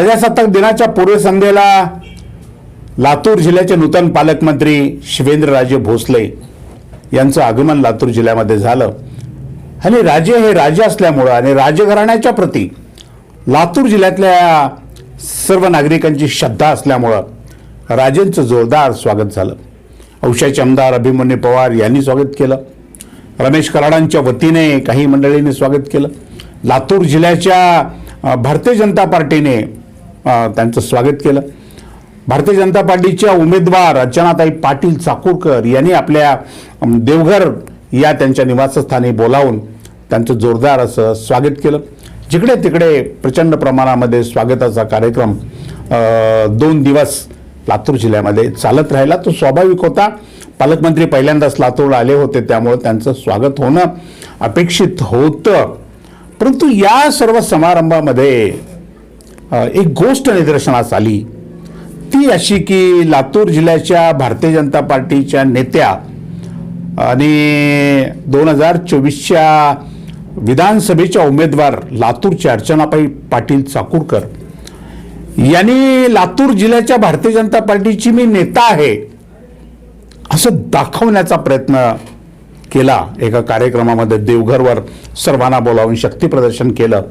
प्रजासत्ताक दिनाच्या पूर्वसंध्येला लातूर जिल्ह्याचे नूतन पालकमंत्री शिवेंद्रराजे भोसले यांचं आगमन लातूर जिल्ह्यामध्ये झालं. आणि राजे हे राजे असल्यामुळं आणि राजघराण्याच्या प्रती लातूर जिल्ह्यातल्या सर्व नागरिकांची श्रद्धा असल्यामुळं राजेंचं जोरदार स्वागत झालं. औशाचे आमदार अभिमन्यू पवार यांनी स्वागत केलं. रमेश कराडांच्या वतीने काही मंडळींनी स्वागत केलं. लातूर जिल्ह्याच्या भारतीय जनता पार्टीने त्यांचं स्वागत केलं. भारतीय जनता पार्टीच्या उमेदवार अर्चनाताई पाटील चाकूरकर यांनी आपल्या देवघर या त्यांच्या निवासस्थानी बोलावून त्यांचं जोरदार असं स्वागत केलं. जिकडे तिकडे प्रचंड प्रमाणामध्ये स्वागताचा कार्यक्रम दोन दिवस लातूर जिल्ह्यामध्ये चालत राहिला. तो स्वाभाविक होता. पालकमंत्री पहिल्यांदाच लातूरला आले होते त्यामुळे त्यांचं स्वागत होणं अपेक्षित होतं. परंतु या सर्व समारंभामध्ये एक गोष्ट निदर्शनास आली. ती अशी की लातूर जिल्ह्याच्या भारतीय जनता पार्टीच्या नेत्या आणि दोन हजार चोवीसच्या विधानसभेच्या उमेदवार लातूरच्या अर्चनाबाई पाटील चाकूरकर. यांनी लातूर जिल्ह्याच्या भारतीय जनता पार्टीची मी नेता आहे असं दाखवण्याचा प्रयत्न केला. एका कार्यक्रमामध्ये देवघरवर सर्वांना बोलावून शक्तीप्रदर्शन केलं.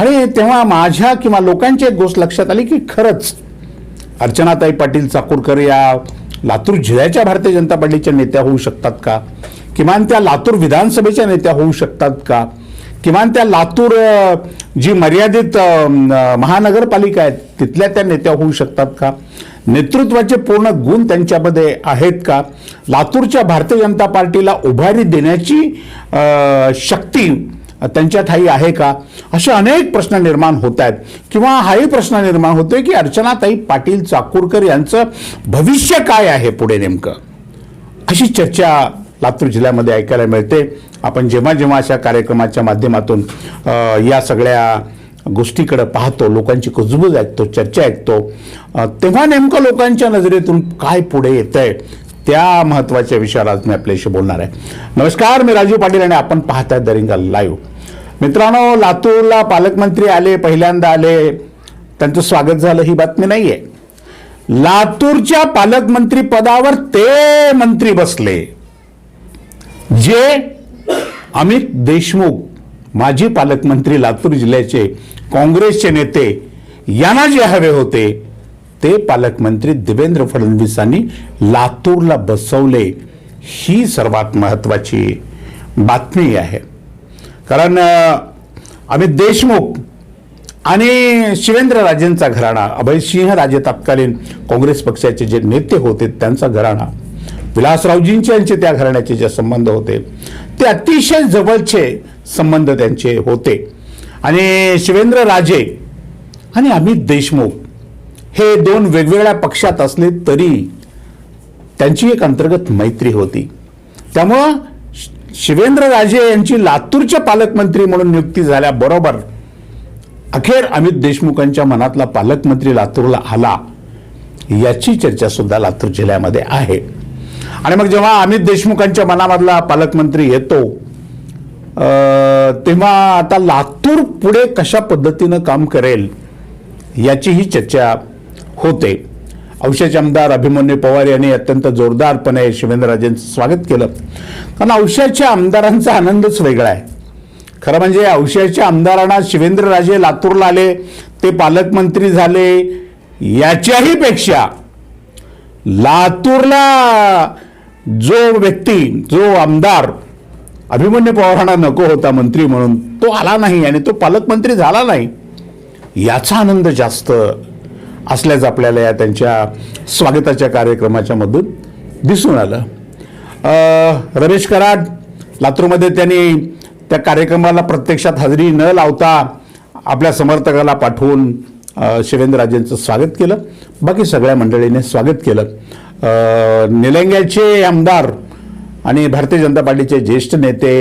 आणि तेव्हा माझ्या किंवा लोकांची एक गोष्ट लक्षात आली की खरंच अर्चनाताई पाटील चाकूरकर या लातूर जिल्ह्याच्या भारतीय जनता पार्टीच्या नेत्या होऊ शकतात का? किमान त्या लातूर विधानसभेच्या नेत्या होऊ शकतात का? किमान त्या लातूर जी मर्यादित महानगरपालिका आहेत तिथल्या त्या नेत्या होऊ शकतात का? नेतृत्वाचे पूर्ण गुण त्यांच्यामध्ये आहेत का? लातूरच्या भारतीय जनता पार्टीला उभारी देण्याची शक्ती त्यांच्या हाही आहे का? असे अनेक प्रश्न निर्माण होत आहेत किंवा हाही प्रश्न निर्माण होतोय की अर्चनाताई पाटील चाकूरकर यांचं भविष्य काय आहे पुढे नेमकं? अशी चर्चा लातूर जिल्ह्यामध्ये ऐकायला मिळते. आपण जेव्हा जेव्हा अशा कार्यक्रमाच्या माध्यमातून या सगळ्या गोष्टीकडे पाहतो लोकांची कुजबूज ऐकतो चर्चा ऐकतो तेव्हा नेमकं लोकांच्या नजरेतून काय पुढे येत आहे त्या महत्त्वाच्या विषयावर आज मी आपल्याशी बोलणार आहे. नमस्कार मी राजीव पाटील आणि आपण पाहताय दरिंगा लाईव्ह. मित्रांनो लातूरला पालकमंत्री आले पहिल्यांदा आले. त्यांचं स्वागत झालं ही बातमी नाही आहे लातूरच्या पालकमंत्री पदावर ते मंत्री बसले. जे अमित देशमुख माजी पालकमंत्री लातूर जिल्ह्याचे काँग्रेसचे नेते यांना जे हवे होते ते पालकमंत्री देवेंद्र फडणवीसांनी लातूरला बसवले. ही सर्वात महत्वाची बातमी आहे. कारण अमित देशमुख आणि शिवेंद्र राजेंचा घराणा अभयसिंह राजे तत्कालीन काँग्रेस पक्षाचे जे नेते होते त्यांचा घराणा विलासरावजींचे यांचे त्या घराण्याचे जे संबंध होते ते अतिशय जवळचे संबंध त्यांचे होते. आणि शिवेंद्र राजे आणि अमित देशमुख हे दोन वेगवेगळ्या पक्षात असले तरी त्यांची एक अंतर्गत मैत्री होती. त्यामुळं शिवेंद्र राजे यांची लातूरच्या पालकमंत्री म्हणून नियुक्ती झाल्याबरोबर अखेर अमित देशमुखांच्या मनातला पालकमंत्री लातूरला आला याची चर्चा सुद्धा लातूर जिल्ह्यामध्ये आहे. आणि मग जेव्हा अमित देशमुखांच्या मनामधला पालकमंत्री येतो तेव्हा आता लातूर पुढे कशा पद्धतीनं काम करेल याचीही चर्चा होते. अवशेष आमदार अभिमन्यू पवार यांनी अत्यंत जोरदारपणे शिवेंद्रराजेंचं स्वागत केलं. कारण अवशेषच्या आमदारांचा आनंदच वेगळा आहे. खरं म्हणजे अवशेषच्या आमदारांना शिवेंद्रराजे लातूरला आले ते पालकमंत्री झाले याच्याही पेक्षा लातूरला जो व्यक्ती जो आमदार अभिमन्यू पवारांना नको होता मंत्री म्हणून तो आला नाही आणि तो पालकमंत्री झाला नाही याचा आनंद जास्त असल्याचं आपल्याला या त्यांच्या स्वागताच्या कार्यक्रमाच्या मधून दिसून आलं. रमेश कराड लातूरमध्ये त्यांनी त्या कार्यक्रमाला प्रत्यक्षात हजेरी न लावता आपल्या समर्थकाला पाठवून शिवेंद्रराजेंचं स्वागत केलं. बाकी सगळ्या मंडळीने स्वागत केलं. निलंग्याचे आमदार आणि भारतीय जनता पार्टीचे ज्येष्ठ नेते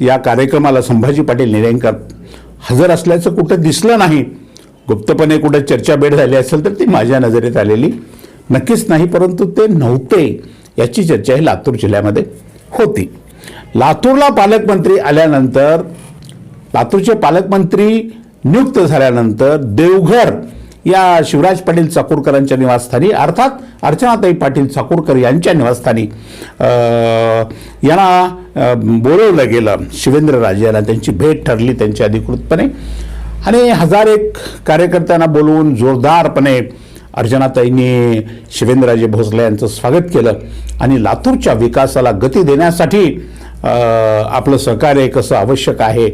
या कार्यक्रमाला संभाजी पाटील निलंगकर हजर असल्याचं कुठं दिसलं नाही. गुप्तपणे कुठं चर्चा भेट झाली असेल तर ती माझ्या नजरेत आलेली. नक्कीच नाही परंतु ते नव्हते याची चर्चा ही लातूर जिल्ह्यामध्ये होती. लातूरला पालकमंत्री आल्यानंतर लातूरचे पालकमंत्री नियुक्त झाल्यानंतर देवघर या शिवराज पाटील चाकूरकरांच्या निवासस्थानी अर्थात अर्चनाताई पाटील चाकूरकर यांच्या निवासस्थानी यांना बोलवलं गेलं. शिवेंद्रराजे यांना त्यांची भेट ठरली त्यांची अधिकृतपणे. आणि हजार एक कार्यकर्त्यांना बोलवून जोरदारपणे अर्चनाताईंनी शिवेंद्रराजे भोसले यांचं स्वागत केलं. आणि लातूरच्या विकासाला गती देण्यासाठी आपलं सहकार्य कसं आवश्यक आहे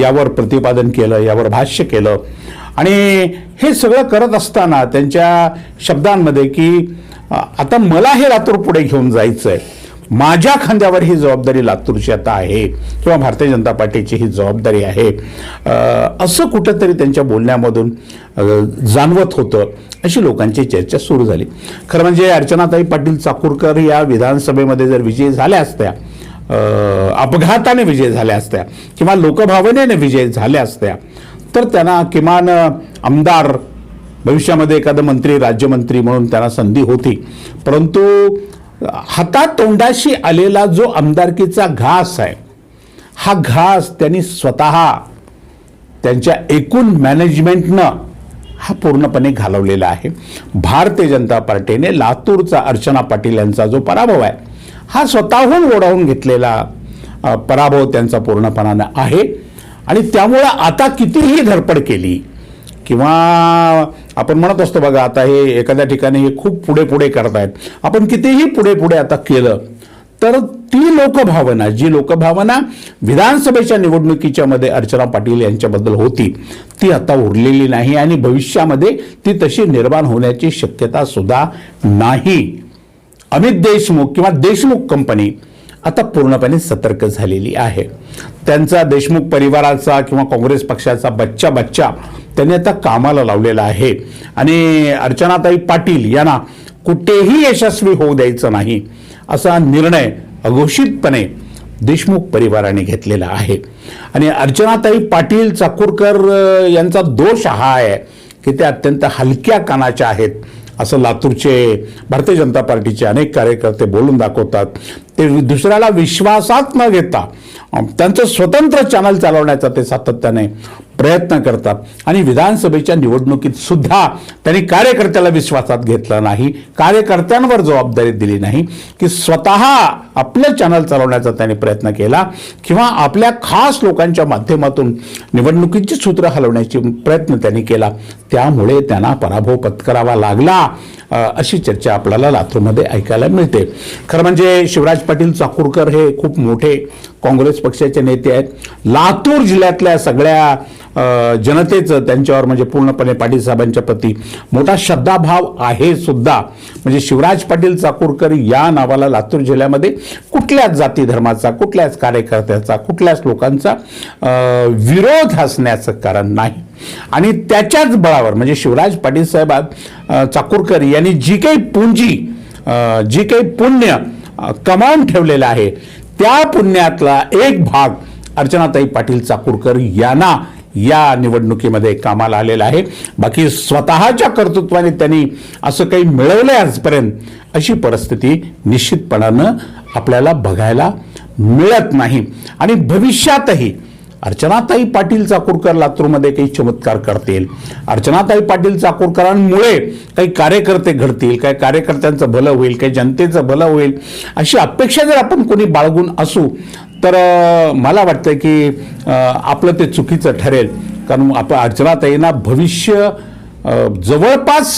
यावर प्रतिपादन केलं यावर भाष्य केलं. आणि हे सगळं करत असताना त्यांच्या शब्दांमध्ये की आता मला हे लातूर पुढे घेऊन जायचं आहे माझ्या खांद्यावर ही जबाबदारी लातूरची आता आहे किंवा भारतीय जनता पार्टीची ही जबाबदारी आहे. असं कुठंतरी त्यांच्या बोलण्यामधून जाणवत होतं अशी लोकांची चर्चा सुरू झाली. खरं म्हणजे अर्चनाताई पाटील चाकूरकर या विधानसभेमध्ये जर विजयी झाल्या असत्या अपघाताने विजय झाल्या असत्या किंवा लोकभावनेने विजय झाल्या असत्या तर त्यांना किमान आमदार भविष्यामध्ये एखादं मंत्री राज्यमंत्री म्हणून त्यांना संधी होती. परंतु हातातोंडाशी आलेला जो आमदारकीचा घास आहे हा घास त्यांनी स्वतः त्यांच्या एकूण मॅनेजमेंटनं हा पूर्णपणे घालवलेला आहे. भारतीय जनता पार्टीने लातूरचा अर्चना पाटील यांचा जो पराभव आहे हा स्वतःहून ओढावून घेतलेला पराभव त्यांचा पूर्णपणानं आहे. आणि त्यामुळं आता कितीही धडपड केली किंवा आपण म्हणत असतो बघा आता हे एखाद्या ठिकाणी हे खूप पुढे पुढे करतायत. आपण कितीही पुढे पुढे आता केलं तर ती लोकभावना जी लोकभावना विधानसभेच्या निवडणुकीच्या मध्ये अर्चना पाटील यांच्याबद्दल होती ती आता उरलेली नाही आणि भविष्यामध्ये ती तशी निर्माण होण्याची शक्यता सुद्धा नाही. अमित देशमुख किंवा देशमुख कंपनी आता पूर्णपणे सतर्क झालेली आहे. त्यांचा देशमुख परिवाराचा किंवा काँग्रेस पक्षाचा बच्चा बच्चा त्यांनी आता कामाला लावलेला आहे. आणि अर्चनाताई पाटील यांना कुठेही यशस्वी होऊ द्यायचं नाही असा निर्णय अघोषितपणे देशमुख परिवाराने घेतलेला आहे. आणि अर्चनाताई पाटील चाकूरकर यांचा दोष हा आहे की ते अत्यंत हलक्या कानाच्या आहेत असं लातूरचे भारतीय जनता पार्टीचे अनेक कार्यकर्ते बोलून दाखवतात. ते दुसऱ्याला विश्वासात न घेता त्यांचं स्वतंत्र चॅनल चालवण्याचा ते सातत्याने प्रयत्न करतात. आणि विधानसभेच्या निवडणुकीत सुद्धा त्यांनी कार्यकर्त्याला विश्वासात घेतला नाही. कार्यकर्त्यांवर जबाबदारी दिली नाही की स्वतः आपलं चॅनल चालवण्याचा त्यांनी प्रयत्न केला किंवा आपल्या खास लोकांच्या माध्यमातून निवडणुकीची सूत्र हलवण्याची प्रयत्न त्यांनी केला. त्यामुळे त्यांना पराभव पत्करावा लागला अशी चर्चा आपल्याला लातूरमध्ये ऐकायला मिळते. खरं म्हणजे शिवराज पाटील चाकूरकर हे खूप मोठे काँग्रेस पक्षाचे नेते आहेत. लातूर जिल्ह्यातल्या सगळ्या जनतेचं त्यांच्यावर म्हणजे पूर्णपणे पाटील साहेबांच्या प्रती मोठा श्रद्धाभाव आहे सुद्धा. म्हणजे शिवराज पाटील चाकूरकर या नावाला लातूर जिल्ह्यामध्ये कुठल्याच जाती धर्माचा कुठल्याच कार्यकर्त्याचा कुठल्याच लोकांचा विरोध असण्याचं कारण नाही. आणि त्याच्याच बळावर म्हणजे शिवराज पाटील साहेब चाकूरकर यांनी जी काही पुंजी जी काही पुण्य कमावून ठेवलेलं आहे त्या पुण्यातला एक भाग अर्चनाताई पाटील चाकूरकर यांना या निवडणुकीमध्ये कामाला आलेला आहे. बाकी स्वतःच्या कर्तृत्वाने त्यांनी असं काही मिळवलं आहे आजपर्यंत अशी परिस्थिती निश्चितपणानं आपल्याला बघायला मिळत नाही. आणि भविष्यातही अर्चनाताई पाटील चाकूरकर लातूरमध्ये काही चमत्कार करतील. अर्चनाताई पाटील चाकूरकरांमुळे काही कार्यकर्ते घडतील काही कार्यकर्त्यांचं भलं होईल काही जनतेचं भलं होईल अशी अपेक्षा जर आपण कोणी बाळगून असू तर मला वाटतं की आपलं ते चुकीचं ठरेल. कारण आपण अर्चनाताईंना भविष्य जवळपास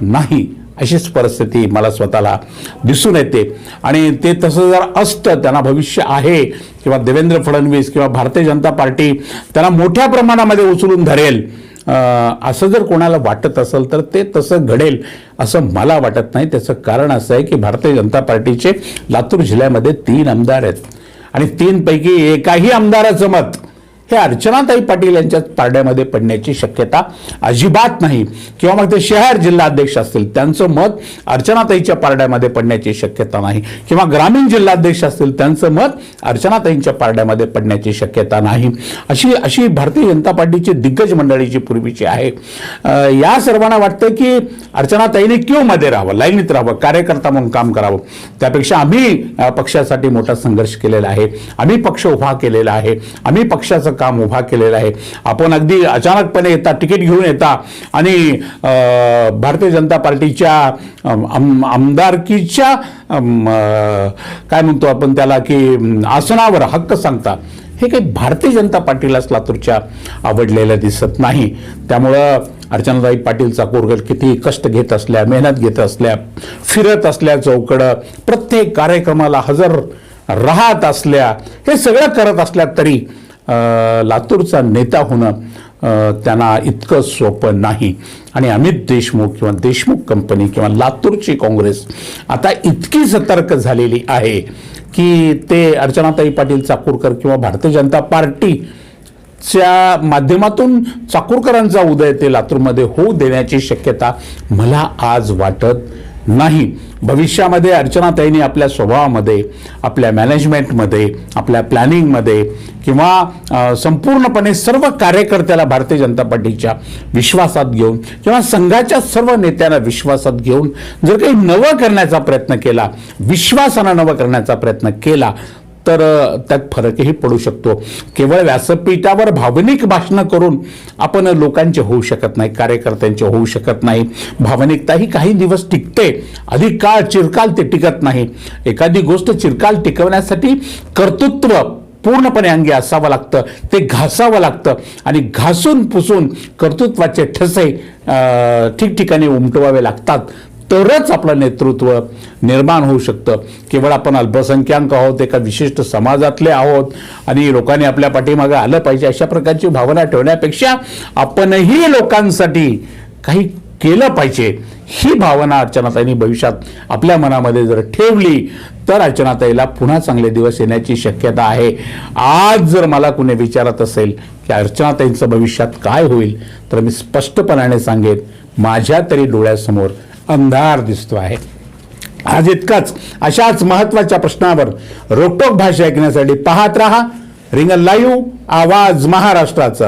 नाही. अशीच परिस्थिती मला स्वतःला दिसून येते. आणि ते तसं जर असतं त्यांना भविष्य आहे किंवा देवेंद्र फडणवीस किंवा भारतीय जनता पार्टी त्यांना मोठ्या प्रमाणामध्ये उचलून धरेल असं जर कोणाला वाटत असेल तर ते तसं घडेल असं मला वाटत नाही. त्याचं कारण असं आहे की भारतीय जनता पार्टीचे लातूर जिल्ह्यामध्ये तीन आमदार आहेत. आणि तीनपैकी एकाही आमदाराचं मत हे अर्चनाताई पाटील यांच्या पारड्यामध्ये पडण्याची शक्यता अजिबात नाही. किंवा मग ते शहर जिल्हाध्यक्ष असतील त्यांचं मत अर्चनाताईच्या पारड्यामध्ये पडण्याची शक्यता नाही. किंवा ग्रामीण जिल्हाध्यक्ष असतील त्यांचं मत अर्चनाताईंच्या पारड्यामध्ये पडण्याची शक्यता नाही. अशी अशी भारतीय जनता पार्टीची दिग्गज मंडळीची पूर्वीची आहे. या सर्वांना वाटतं की अर्चनाताईने क्यू मध्ये राहावं लाईनीत राहावं कार्यकर्ता म्हणून काम करावं. त्यापेक्षा आम्ही पक्षासाठी मोठा संघर्ष केलेला आहे. आम्ही पक्ष उभा केलेला आहे. आम्ही पक्षाचं काम उभा केलेलं आहे. आपण अगदी अचानकपणे येता तिकीट घेऊन येता आणि भारतीय जनता पार्टीच्या आम- आमदारकीच्या काय म्हणतो आपण त्याला की आसनावर हक्क सांगता. हे काही भारतीय जनता पार्टीलाच लातूरच्या आवडलेल्या दिसत नाही. त्यामुळं अर्चनाताई पाटील चाकूरकर किती कष्ट घेत असल्या मेहनत घेत असल्या फिरत असल्या चौकडं प्रत्येक कार्यक्रमाला हजर राहत असल्या हे सगळं करत असल्या तरी लातूरचा नेता होणं त्यांना इतकं सोपं नाही. आणि अमित देशमुख किंवा देशमुख कंपनी किंवा लातूरची काँग्रेस आता इतकी सतर्क झालेली आहे की ते अर्चनाताई पाटील चाकूरकर किंवा भारतीय जनता पार्टी च्या माध्यमातून चाकूरकरांचा उदय ते लातूरमध्ये होऊ देण्याची शक्यता मला आज वाटत नाही. भविष्यामध्ये अर्चनाताईंनी आपल्या स्वभावामध्ये आपल्या मॅनेजमेंटमध्ये आपल्या प्लॅनिंगमध्ये किंवा संपूर्णपणे सर्व कार्यकर्त्याला भारतीय जनता पार्टीच्या विश्वासात घेऊन किंवा संघाच्या सर्व नेत्यांना विश्वासात घेऊन जर काही नवं करण्याचा प्रयत्न केला विश्वासानं नवं करण्याचा प्रयत्न केला तर त्यात फरकही पडू शकतो. केवळ व्यासपीठावर भावनिक भाषणं करून आपण लोकांचे होऊ शकत नाही कार्यकर्त्यांचे होऊ शकत नाही. भावनिकता ही काही दिवस टिकते अधिक काळ चिरकाल ते टिकत नाही. एखादी गोष्ट चिरकाल टिकवण्यासाठी कर्तृत्व पूर्णपणे अंगी असावं लागतं ते घासावं लागतं आणि घासून पुसून कर्तृत्वाचे ठसे ठिकठिकाणी उमटवावे लागतात. तरच आपलं नेतृत्व निर्माण होऊ शकतं. केवळ आपण अल्पसंख्याक आहोत एका विशिष्ट समाजातले आहोत आणि लोकांनी आपल्या पाठीमागे आलं पाहिजे अशा प्रकारची भावना ठेवण्यापेक्षा आपणही लोकांसाठी काही केलं पाहिजे. ही भावना अर्चनाताईंनी भविष्यात आपल्या मनामध्ये जर ठेवली तर अर्चनाताईला पुन्हा चांगले दिवस येण्याची शक्यता आहे. आज जर मला कुणी विचारत असेल की अर्चनाताईंचं भविष्यात काय होईल तर मी स्पष्टपणाने सांगेन माझ्या तरी डोळ्यासमोर अंधार दिसतो आहे. आज इतकाच. अशाच महत्त्वाच्या प्रश्नावर रोकटोक भाषा ऐकण्यासाठी पाहत रहा. रिंगल लाईव्ह आवाज महाराष्ट्राचा.